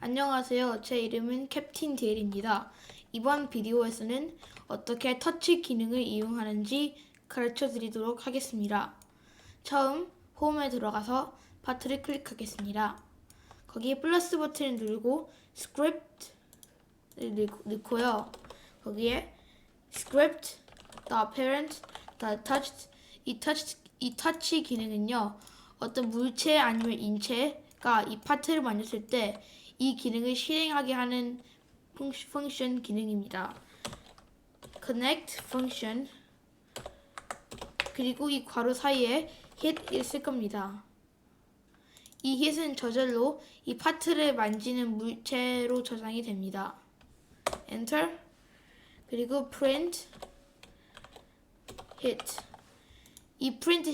안녕하세요. 제 이름은 캡틴 데일입니다. 이번 비디오에서는 어떻게 터치 기능을 이용하는지 가르쳐 드리도록 하겠습니다. 처음 홈에 들어가서 파트를 클릭하겠습니다. 거기에 플러스 버튼을 누르고 script를 넣고요. 거기에 script, the parent, the touched 이 touch 이 터치 기능은요. 어떤 물체 아니면 인체가 이 파트를 만졌을 때 이 기능을 실행하게 하는 펑- 펑션 기능입니다. connect function 그리고 이 괄호 사이에 hit을 쓸 겁니다. 이 hit은 저절로 이 파트를 만지는 물체로 저장이 됩니다. enter 그리고 print hit 이 print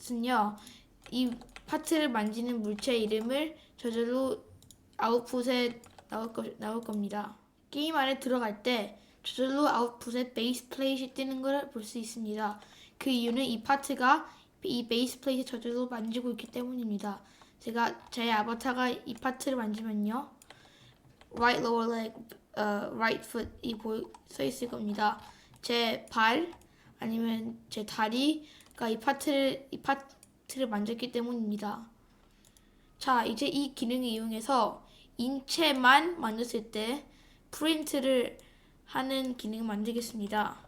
hit은요 이 파트를 만지는 물체 이름을 저절로 아웃풋에 나올, 거, 나올 겁니다. 게임 안에 들어갈 때 저절로 아웃풋에 베이스 플레이트이 뜨는 걸 볼 수 있습니다. 그 이유는 이 파트가 이 베이스 플레이트 저절로 만지고 있기 때문입니다. 제가 제 아바타가 이 파트를 만지면요. right lower leg, uh, right foot이 보- 써 있을 겁니다. 제 발 아니면 제 다리가 이 파트를 이 파트를 만졌기 때문입니다. 자, 이제 이 기능을 이용해서 인체만 만졌을 때 프린트를 하는 기능을 만들겠습니다.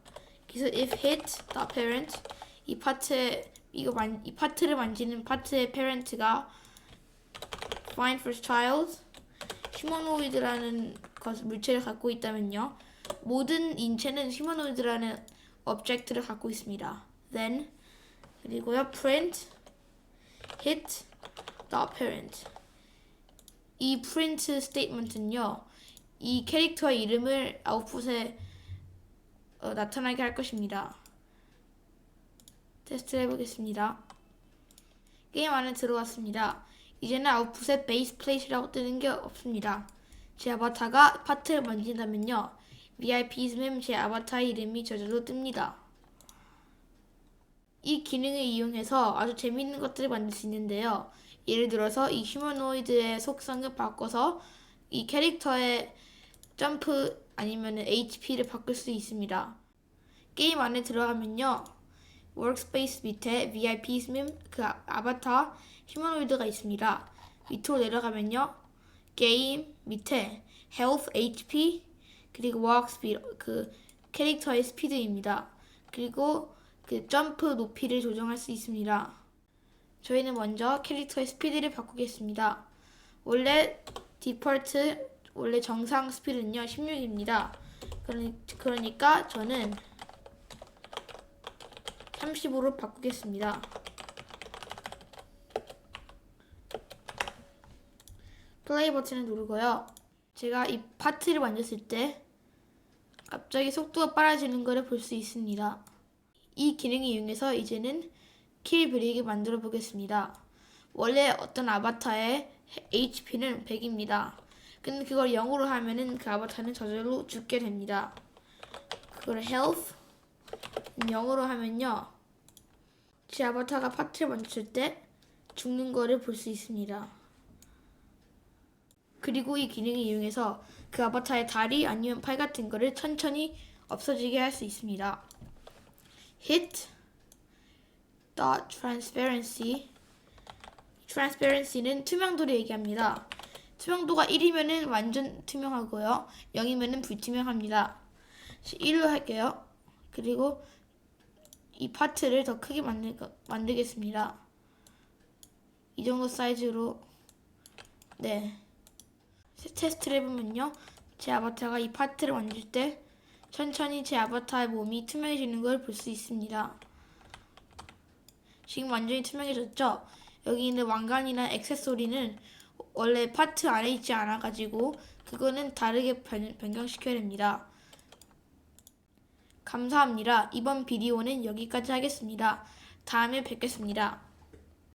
그래서 if hit parent 이 파트 이거 만, 이 파트를 만지는 파트의 parent가 find first child 휴머노이드라는 것 물체를 갖고 있다면요. 모든 인체는 휴머노이드라는 object를 갖고 있습니다. then 그리고요 print hit the parent 이 print statement은요 이 캐릭터의 이름을 아웃풋에 어, 나타나게 할 것입니다. 테스트를 해보겠습니다. 게임 안에 들어왔습니다. 이제는 아웃풋에 베이스 플레이트라고 뜨는 게 없습니다. 제 아바타가 파트를 만진다면요. VIPs면 제 아바타의 이름이 저절로 뜹니다. 이 기능을 이용해서 아주 재미있는 것들을 만들 수 있는데요. 예를 들어서 이 휴머노이드의 속성을 바꿔서 이 캐릭터의 점프 아니면 HP를 바꿀 수 있습니다. 게임 안에 들어가면요. 워크스페이스 밑에 VIP 있으면 그 아- 아바타 휴머노이드가 있습니다. 밑으로 내려가면요. 게임 밑에 health HP 그리고 walk speed 그 캐릭터의 스피드입니다. 그리고 그 점프 높이를 조정할 수 있습니다. 저희는 먼저 캐릭터의 스피드를 바꾸겠습니다. 원래 디폴트 원래 정상 스피드는요 16입니다. 그러니까 저는 30으로 바꾸겠습니다. 플레이 버튼을 누르고요. 제가 이 파트를 만졌을 때 갑자기 속도가 빨라지는 것을 볼 수 있습니다. 이 기능을 이용해서 이제는 킬 브레이크 만들어 보겠습니다. 원래 어떤 아바타의 HP는 100입니다. 근데 그걸 0으로 하면은 그 아바타는 저절로 죽게 됩니다. 그걸 health 0으로 하면요. 제 아바타가 파트를 만졌을 때 죽는 거를 볼 수 있습니다. 그리고 이 기능을 이용해서 그 아바타의 다리 아니면 팔 같은 거를 천천히 없어지게 할 수 있습니다. hit dot transparency transparency는 투명도를 얘기합니다. 투명도가 1이면은 완전 투명하고요. 0이면은 불투명합니다. 1로 할게요. 그리고 이 파트를 더 크게 만들, 만들겠습니다. 이 정도 사이즈로 네 테스트를 해보면요. 제 아바타가 이 파트를 만질 때 천천히 제 아바타의 몸이 투명해지는 걸 볼 수 있습니다. 지금 완전히 투명해졌죠? 여기 있는 왕관이나 액세서리는 원래 파트 안에 있지 않아가지고 그거는 다르게 변, 변경시켜야 됩니다. 감사합니다. 이번 비디오는 여기까지 하겠습니다. 다음에 뵙겠습니다.